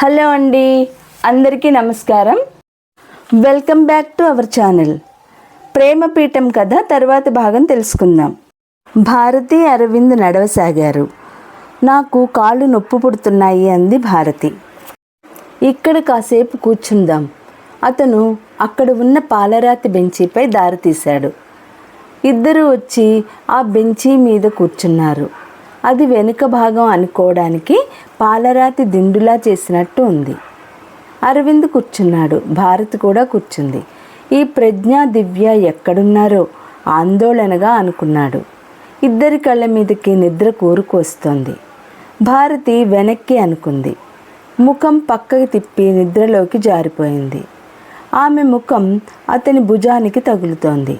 Hello అండి అందరికీ నమస్కారం. Welcome back to our channel. ప్రేమపీఠం కథ తర్వాత భాగం తెలుసుకుందాం. భారతి అరవింద్ నడవసాగారు. నాకు కాళ్ళు నొప్పి పుడుతున్నాయి అంది భారతి. ఇక్కడ కాసేపు కూర్చుందాం. అతను అక్కడ ఉన్న పాలరాతి బెంచీపై దారి తీశాడు. ఇద్దరు వచ్చి ఆ బెంచీ మీద కూర్చున్నారు. అది వెనుక భాగం అనుకోవడానికి పాలరాతి దిండులా చేసినట్టు ఉంది. అరవింద్ కూర్చున్నాడు. భారత్ కూడా కూర్చుంది. ఈ ప్రజ్ఞా దివ్య ఎక్కడున్నారో ఆందోళనగా అనుకున్నాడు. ఇద్దరి కళ్ళ మీదకి నిద్ర కూరుకొస్తోంది. భారతి వెనక్కి అనుకుంది. ముఖం పక్కకి తిప్పి నిద్రలోకి జారిపోయింది. ఆమె ముఖం అతని భుజానికి తగులుతోంది.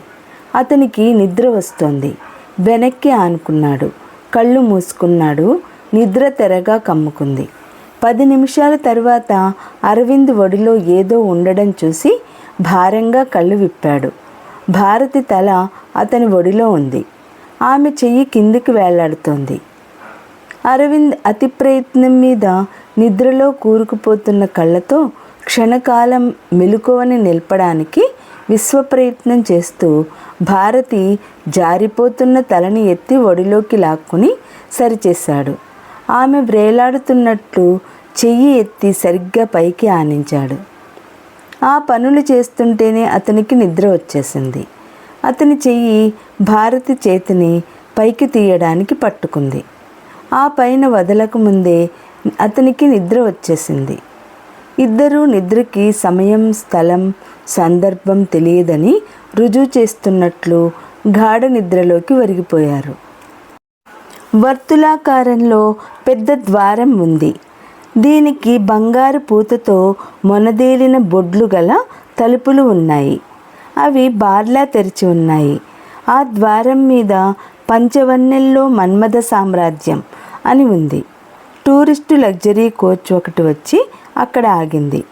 అతనికి నిద్ర వస్తోంది. వెనక్కి ఆనుకున్నాడు కళ్ళు మూసుకున్నాడు. నిద్ర తెరగా కమ్ముకుంది. పది నిమిషాల తర్వాత అరవింద్ ఒడిలో ఏదో ఉండడం చూసి భారంగా కళ్ళు విప్పాడు. భారతి తల అతని ఒడిలో ఉంది. ఆమె చెయ్యి కిందికి వేలాడుతోంది. అరవింద్ అతి ప్రయత్నం మీద నిద్రలో కూరుకుపోతున్న కళ్ళతో క్షణకాలం మెలుకువని నిలపడానికి విశ్వప్రయత్నం చేస్తూ భారతి జారిపోతున్న తలని ఎత్తి ఒడిలోకి లాక్కుని సరిచేశాడు. ఆమె వ్రేలాడుతున్నట్లు చెయ్యి ఎత్తి సరిగ్గా పైకి ఆనించాడు. ఆ పనులు చేస్తుంటేనే అతనికి నిద్ర వచ్చేసింది. అతని చెయ్యి భారతి చేతిని పైకి తీయడానికి పట్టుకుంది. ఆ పైన వదలకముందే అతనికి నిద్ర వచ్చేసింది. ఇద్దరూ నిద్రకి సమయం స్థలం సందర్భం తెలియదని రుజువు చేస్తున్నట్లు గాఢ నిద్రలోకి ఒరిగిపోయారు. వర్తులాకారంలో పెద్ద ద్వారం ఉంది. దీనికి బంగారు పూతతో మొనదేలిన బొడ్లు గల తలుపులు ఉన్నాయి. అవి బార్లా తెరిచి ఉన్నాయి. ఆ ద్వారం మీద పంచవన్నెల్లో మన్మథ సామ్రాజ్యం అని ఉంది. టూరిస్టు లగ్జరీ కోచ్ ఒకటి వచ్చి అక్కడ ఆగింది.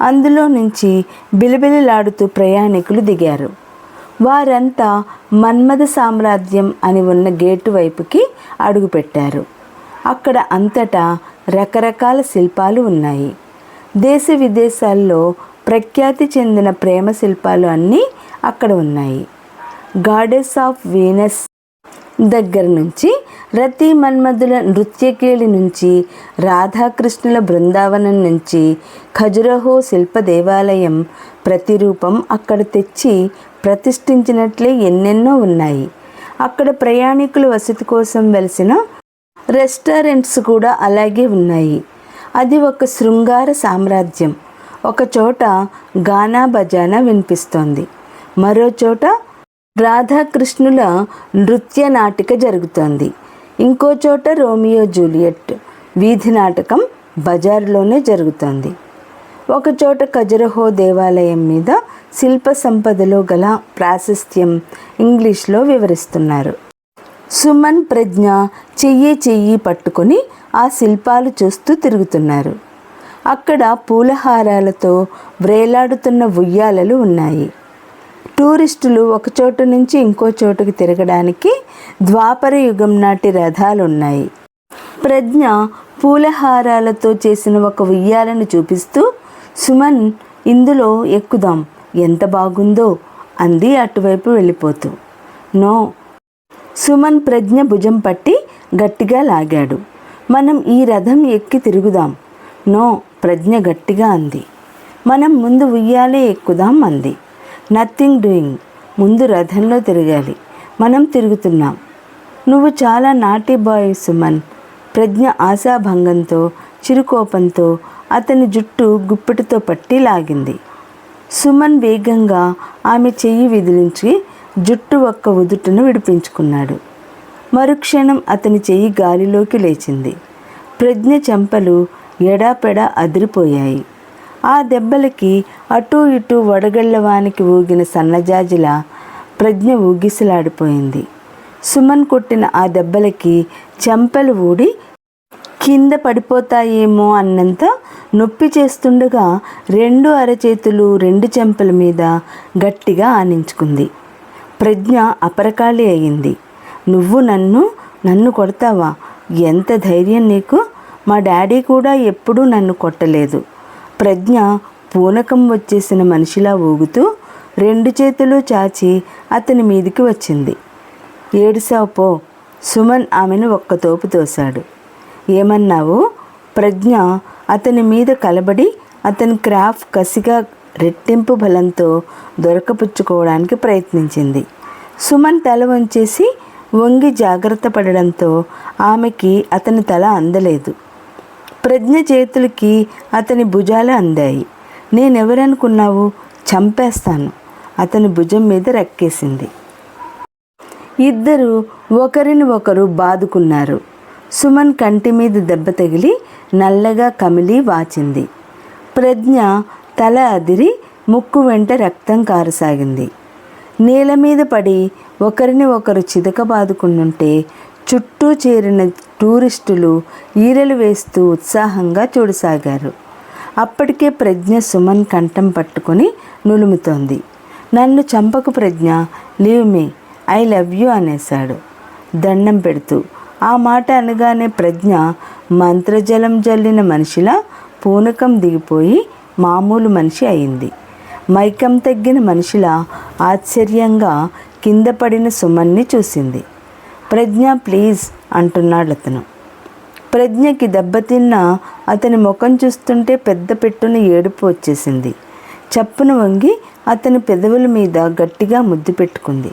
అందులో నుంచి బిలబిలలాడుతూ ప్రయాణికులు దిగారు. వారంతా మన్మథ సామ్రాజ్యం అని ఉన్న గేటు వైపుకి అడుగుపెట్టారు అక్కడ అంతటా రకరకాల శిల్పాలు ఉన్నాయి. దేశ విదేశాల్లో ప్రఖ్యాతి చెందిన ప్రేమ శిల్పాలు అన్నీ అక్కడ ఉన్నాయి. గాడెస్ ఆఫ్ వీనస్ దగ్గర నుంచి రతి మన్మధుల నృత్యకేళి నుంచి రాధాకృష్ణుల బృందావనం నుంచి ఖజురహో శిల్ప దేవాలయం ప్రతిరూపం అక్కడ తెచ్చి ప్రతిష్ఠించినట్లే ఎన్నెన్నో ఉన్నాయి. అక్కడ ప్రయాణికుల వసతి కోసం వెలిసిన రెస్టారెంట్స్ కూడా అలాగే ఉన్నాయి. అది ఒక శృంగార సామ్రాజ్యం. ఒక చోట గానా బజానా వినిపిస్తోంది. మరో చోట రాధాకృష్ణుల నృత్య నాటిక జరుగుతోంది. ఇంకో చోట రోమియో జూలియట్ వీధి నాటకం బజార్లోనే జరుగుతోంది. ఒక చోట దేవాలయం మీద శిల్ప సంపదలో గల ప్రాశస్త్యం ఇంగ్లీష్లో వివరిస్తున్నారు. సుమన్ ప్రజ్ఞ చెయ్యి చెయ్యి పట్టుకొని ఆ శిల్పాలు చూస్తూ తిరుగుతున్నారు. అక్కడ పూలహారాలతో వ్రేలాడుతున్న ఉయ్యాలలు ఉన్నాయి. టూరిస్టులు ఒక చోటు నుంచి ఇంకో చోటుకి తిరగడానికి ద్వాపర యుగం నాటి రథాలు ఉన్నాయి ప్రజ్ఞ పూలహారాలతో చేసిన ఒక ఉయ్యాలను చూపిస్తూ సుమన్ ఇందులో ఎక్కుదాం. ఎంత బాగుందో అంది అటువైపు వెళ్ళిపోతూ. నో. సుమన్ ప్రజ్ఞ భుజం పట్టి గట్టిగా లాగాడు. మనం ఈ రథం ఎక్కి తిరుగుదాం. నో ప్రజ్ఞ గట్టిగా అంది. మనం ముందు ఉయ్యాలే ఎక్కుదాం అంది. నథింగ్ డూయింగ్ ముందు రథంలో తిరగాలి. మనం తిరుగుతున్నాం. నువ్వు చాలా నాటి బాయ్ సుమన్. ప్రజ్ఞ ఆశాభంగంతో చిరుకోపంతో అతని జుట్టు గుప్పిటితో పట్టి లాగింది. సుమన్ వేగంగా ఆమె చెయ్యి విదిలించి జుట్టు ఒక్క ఉదుటును విడిపించుకున్నాడు. మరుక్షణం అతని చెయ్యి గాలిలోకి లేచింది. ప్రజ్ఞ చెంపలు ఎడాపెడా అదిరిపోయాయి. ఆ దెబ్బలకి అటూ ఇటూ వడగళ్ళవానికి ఊగిన సన్నజాజిల ప్రజ్ఞ ఊగిసలాడిపోయింది. సుమన్ కొట్టిన ఆ దెబ్బలకి చెంపలు ఊడి కింద పడిపోతాయేమో అన్నంత నొప్పి చేస్తుండగా రెండు అరచేతులు రెండు చెంపల మీద గట్టిగా ఆనించుకుంది. ప్రజ్ఞ అపరకాళి అయింది. నువ్వు నన్ను నన్ను కొడతావా? ఎంత ధైర్యం నీకు? మా డాడీ కూడా ఎప్పుడూ నన్ను కొట్టలేదు. ప్రజ్ఞ పూనకం వచ్చేసిన మనిషిలా ఊగుతూ రెండు చేతులు చాచి అతని మీదికి వచ్చింది. ఏడుసావు పో సుమన్ ఆమెను ఒక్క తోపు తోశాడు. ఏమన్నావు? ప్రజ్ఞ అతని మీద కలబడి అతని క్రాఫ్ కసిగా రెట్టింపు బలంతో దొరకపుచ్చుకోవడానికి ప్రయత్నించింది. సుమన్ తల వంచేసి వంగి జాగ్రత్త పడడంతో ఆమెకి అతని తల అందలేదు. ప్రజ్ఞ చేతులకి అతని భుజాలు అందాయి. నేనెవరనుకున్నావు? చంపేస్తాను. అతని భుజం మీద రెక్కేసింది. ఇద్దరు ఒకరిని ఒకరు బాదుకున్నారు. సుమన్ కంటి మీద దెబ్బ తగిలి నల్లగా కమిలి వాచింది. ప్రజ్ఞ తల అదిరి ముక్కు వెంట రక్తం కారసాగింది. నేల మీద పడి ఒకరిని ఒకరు చితక బాదుకుంటుంటే చుట్టూ చేరిన టూరిస్టులు ఈరలు వేస్తూ ఉత్సాహంగా చూడసాగారు. అప్పటికే ప్రజ్ఞ సుమన్ కంఠం పట్టుకొని నులుముతోంది. నన్ను చంపకు Pragna leave me I love you అనేశాడు. దండం పెడుతూ ఆ మాట అనగానే ప్రజ్ఞ మంత్రజలం జల్లిన మనిషిలా పూనకం దిగిపోయి మామూలు మనిషి అయింది. మైకం తగ్గిన మనిషిలా ఆశ్చర్యంగా కింద పడిన సుమన్ని చూసింది. ప్రజ్ఞ ప్లీజ్ అంటున్నాడు అతను. ప్రజ్ఞకి దెబ్బతిన్న అతని ముఖం చూస్తుంటే పెద్ద పెట్టున ఏడుపు వచ్చేసింది. చప్పున వంగి అతని పెదవుల మీద గట్టిగా ముద్దు పెట్టుకుంది.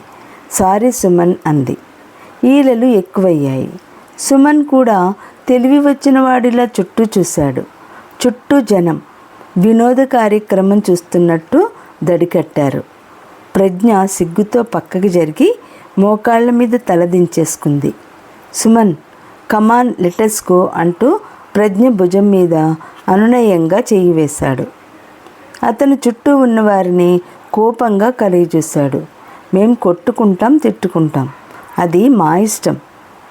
సారీ సుమన్ అంది. ఈలలు ఎక్కువయ్యాయి. సుమన్ కూడా తెలివి వచ్చిన వాడిలా చుట్టూ చూశాడు. చుట్టూ జనం వినోద కార్యక్రమం చూస్తున్నట్టు దడికట్టారు. ప్రజ్ఞ సిగ్గుతో పక్కకి జరిగి మోకాళ్ళ మీద తలదించేసుకుంది. Suman come on let's go అంటూ ప్రజ్ఞ భుజం మీద అనునయంగా చేయి వేశాడు. అతను చుట్టూ ఉన్నవారిని కోపంగా కలిగి మేం కొట్టుకుంటాం తిట్టుకుంటాం. అది మా ఇష్టం.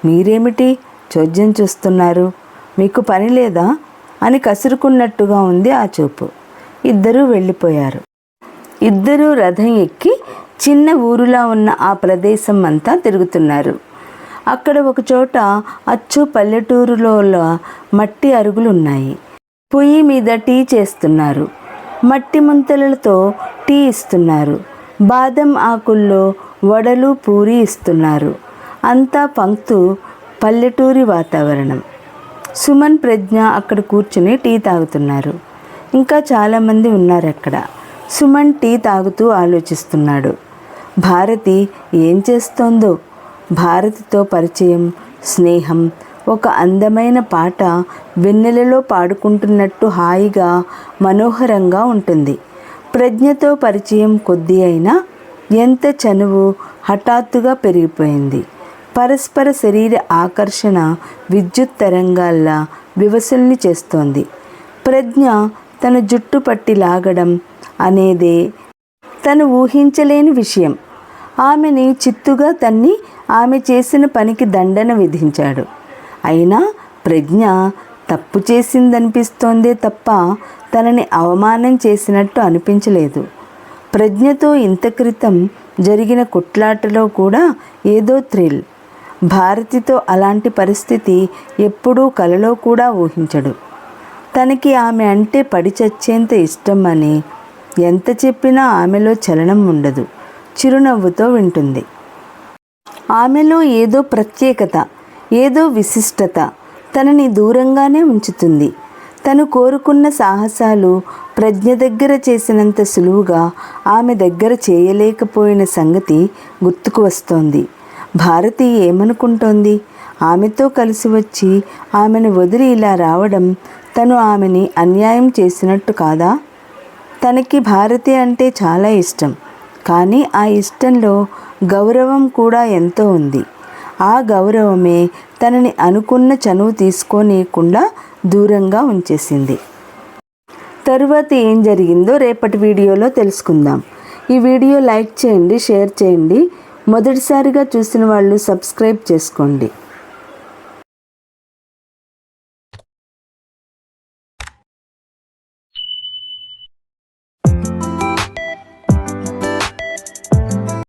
మీరేమిటి చోద్యం చూస్తున్నారు? మీకు పని లేదా? అని కసురుకున్నట్టుగా ఉంది ఆ చూపు. ఇద్దరూ వెళ్ళిపోయారు. ఇద్దరూ రథం ఎక్కి చిన్న ఊరులా ఉన్న ఆ ప్రదేశం అంతా తిరుగుతున్నారు. అక్కడ ఒకచోట అచ్చు పల్లెటూరులో మట్టి అరుగులు ఉన్నాయి పొయ్యి మీద టీ చేస్తున్నారు. మట్టి ముంతలతో టీ ఇస్తున్నారు. బాదం ఆకుల్లో వడలు పూరి ఇస్తున్నారు. అంతా పంక్తు పల్లెటూరి వాతావరణం. సుమన్ ప్రజ్ఞ అక్కడ కూర్చుని టీ తాగుతున్నారు. ఇంకా చాలామంది ఉన్నారు అక్కడ సుమన్ టీ తాగుతూ ఆలోచిస్తున్నాడు. భారతి ఏం చేస్తోందో భారతితో పరిచయం స్నేహం. ఒక అందమైన పాట వెన్నెలలో పాడుకుంటున్నట్టు హాయిగా మనోహరంగా ఉంటుంది. ప్రజ్ఞతో పరిచయం కొద్ది అయినా ఎంత చనువు హఠాత్తుగా పెరిగిపోయింది. పరస్పర శరీర ఆకర్షణ విద్యుత్ తరంగాల్లా వివసుల్ని చేస్తోంది. ప్రజ్ఞ తన జుట్టు పట్టి లాగడం అనేదే తను ఊహించలేని విషయం. ఆమెని చిత్తుగా తన్ని ఆమె చేసిన పనికి దండన విధించాడు. అయినా ప్రజ్ఞ తప్పు చేసిందనిపిస్తోందే తప్ప తనని అవమానం చేసినట్టు అనిపించలేదు. ప్రజ్ఞతో ఇంత క్రితం జరిగిన కుట్లాటలో కూడా ఏదో థ్రిల్. భారతితో అలాంటి పరిస్థితి ఎప్పుడూ కలలో కూడా ఊహించడు. తనకి ఆమె అంటే పడి చచ్చేంత ఇష్టం అని ఎంత చెప్పినా ఆమెలో చలనం ఉండదు. చిరునవ్వుతో వింటుంది. ఆమెలో ఏదో ప్రత్యేకత ఏదో విశిష్టత తనని దూరంగానే ఉంచుతుంది. తను కోరుకున్న సాహసాలు ప్రజ్ఞ దగ్గర చేసినంత సులువుగా ఆమె దగ్గర చేయలేకపోయిన సంగతి గుర్తుకు వస్తోంది. భారతి ఏమనుకుంటోంది? ఆమెతో కలిసి వచ్చి ఆమెను వదిలి ఇలా రావడం తను ఆమెని అన్యాయం చేసినట్టు కాదా? తనకి భారతి అంటే చాలా ఇష్టం. కానీ ఆ ఇష్టంలో గౌరవం కూడా ఎంతో ఉంది. ఆ గౌరవమే తనని అనుకున్న చనువు తీసుకోనీయకుండా దూరంగా ఉంచేసింది. తరువాత ఏం జరిగిందో రేపటి వీడియోలో తెలుసుకుందాం. ఈ వీడియో లైక్ చేయండి షేర్ చేయండి. మొదటిసారిగా చూసిన వాళ్ళు సబ్స్క్రైబ్ చేసుకోండి.